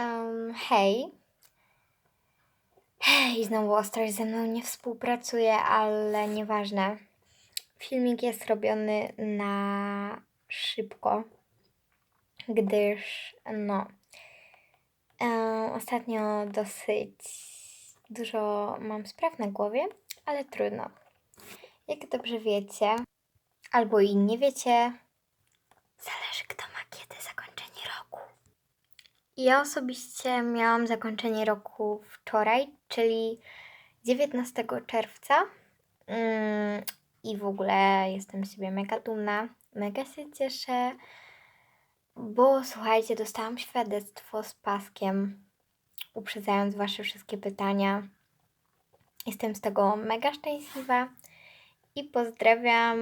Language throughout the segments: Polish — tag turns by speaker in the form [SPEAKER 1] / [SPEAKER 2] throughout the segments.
[SPEAKER 1] Um, hej. Hej, znowu Ostrość ze mną nie współpracuje, ale nieważne. Filmik jest robiony na szybko, gdyż no ostatnio dosyć dużo mam spraw na głowie, ale trudno. Jak dobrze wiecie, albo i nie wiecie, zależy kto ma kiedy zakończenie roku. Ja osobiście miałam zakończenie roku wczoraj, czyli 19 czerwca. Mm, I w ogóle jestem z siebie mega dumna, mega się cieszę, bo słuchajcie, dostałam świadectwo z paskiem, uprzedzając Wasze wszystkie pytania. Jestem z tego mega szczęśliwa i pozdrawiam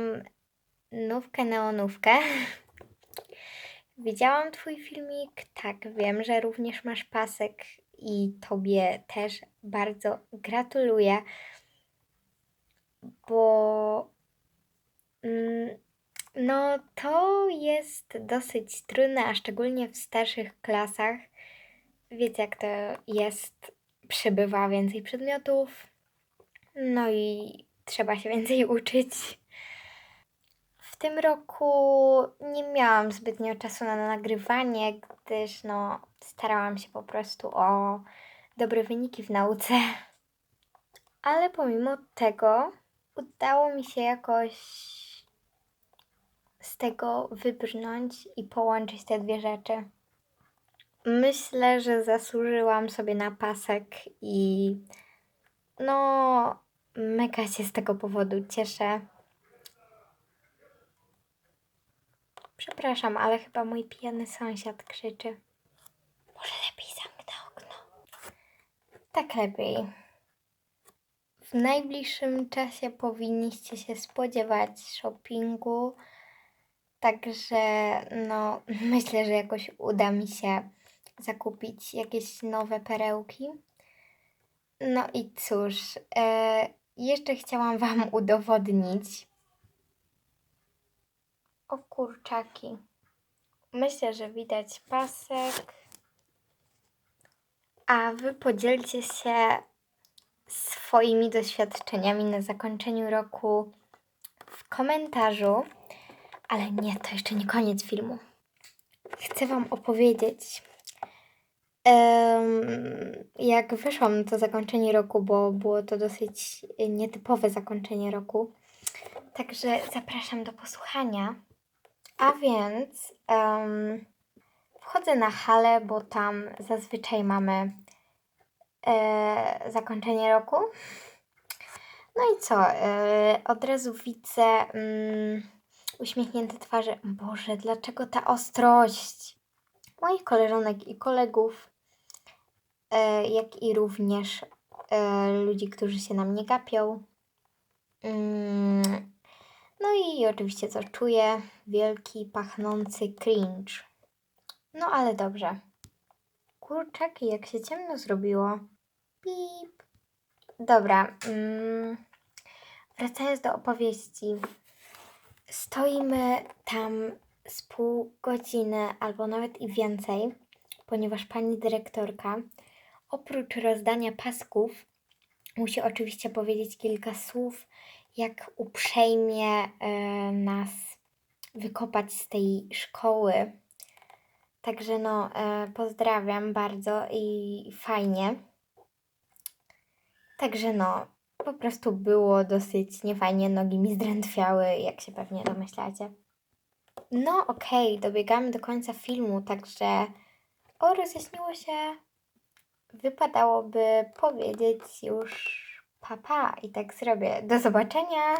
[SPEAKER 1] Nówkę Neonówkę. Widziałam Twój filmik, tak, wiem, że również masz pasek i Tobie też bardzo gratuluję, bo mm, no to jest dosyć trudne, a szczególnie w starszych klasach. Wiecie, jak to jest, przybywa więcej przedmiotów, no i trzeba się więcej uczyć. Tym roku nie miałam zbytnio czasu na nagrywanie, gdyż no, starałam się po prostu o dobre wyniki w nauce. Ale pomimo tego udało mi się jakoś z tego wybrnąć i połączyć te dwie rzeczy. Myślę, że zasłużyłam sobie na pasek i no, mega się z tego powodu cieszę. Przepraszam, ale chyba mój pijany sąsiad krzyczy. Może lepiej zamknę okno. Tak lepiej. W najbliższym czasie powinniście się spodziewać shoppingu. Także no, myślę, że jakoś uda mi się zakupić jakieś nowe perełki. No i cóż, e, jeszcze chciałam Wam udowodnić. O kurczaki. Myślę, że widać pasek. A Wy podzielcie się swoimi doświadczeniami na zakończeniu roku w komentarzu. Ale nie, to jeszcze nie koniec filmu. Chcę Wam opowiedzieć, jak wyszłam na to zakończenie roku, bo było to dosyć nietypowe zakończenie roku. Także zapraszam do posłuchania. A więc em, wchodzę na halę, bo tam zazwyczaj mamy e, zakończenie roku. No i co? E, od razu widzę mm, uśmiechnięte twarze. Boże, dlaczego ta ostrość? Moich koleżanek i kolegów, e, jak i również e, ludzi, którzy się na mnie gapią. Mm, no i oczywiście co czuję? Wielki, pachnący cringe. No ale dobrze. Kurczaki, jak się ciemno zrobiło. Pip. Dobra. Mm, wracając do opowieści. Stoimy tam z pół godziny albo nawet i więcej, ponieważ pani dyrektorka oprócz rozdania pasków musi oczywiście powiedzieć kilka słów, jak uprzejmie e, nas wykopać z tej szkoły. Także no, e, pozdrawiam bardzo i fajnie. Także no, po prostu było dosyć niefajnie, nogi mi zdrętwiały, jak się pewnie domyślacie. No okej, dobiegamy do końca filmu, także o, rozjaśniło się. Wypadałoby powiedzieć już papa i tak zrobię. Do zobaczenia!